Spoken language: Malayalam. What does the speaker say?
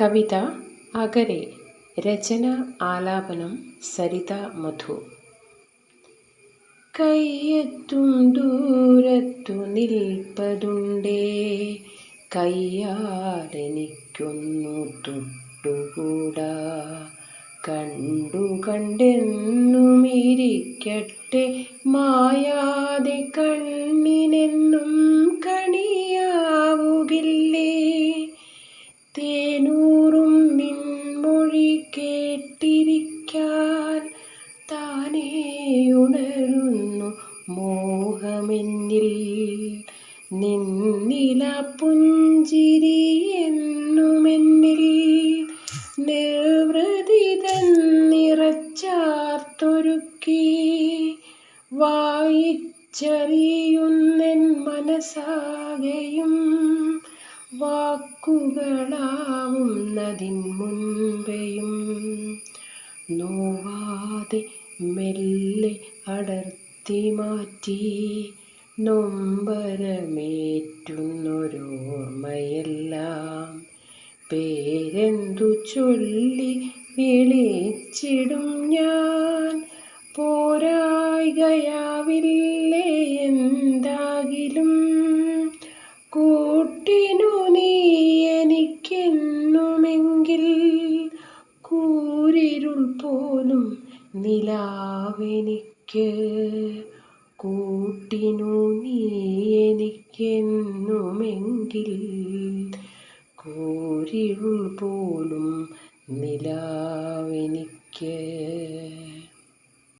കവിത അകരെ രചന ആലാപനം സരിത മധു. കയ്യെത്തും ദൂരത്തു നിൽപ്പതുണ്ടേ കയ്യാലെനിക്കൊന്നു തൊട്ടുകൂടാ. കണ്ടു കണ്ടെന്നുമിരിക്കട്ടെ മായാതെ കണ്ണിനെന്നും ഉണരുന്നു മോഹമെന്നിൽ. നിന്നില പുഞ്ചിരി എന്നുമെന്നിൽ. നിർവൃതി തന്നിറച്ചാർത്തൊരുക്കി. വായിച്ചറിയുന്നെൻ മനസ്സാകെയും വാക്കുകളാവുന്നതിൻ മുൻപെയും. നോവാതെ മെല്ലെ അടർത്തി മാറ്റി നൊമ്പരമേറ്റുന്നൊരോർമ്മയെല്ലാം പേരെന്തു ചൊല്ലി വിളിച്ചിടും ഞാൻ? പോരായികയാവില്ലേ എന്താകിലും? കൂട്ടിനു നീ എനിക്കെന്നുമെങ്കിൽ കൂരിരുൾ പോലും നിലാവെനിക്ക് കൂട്ടിനു നീ എനിക്കെന്നുമെങ്കിൽ കൂരിരുൾ പോലും നിലാവെനിക്ക്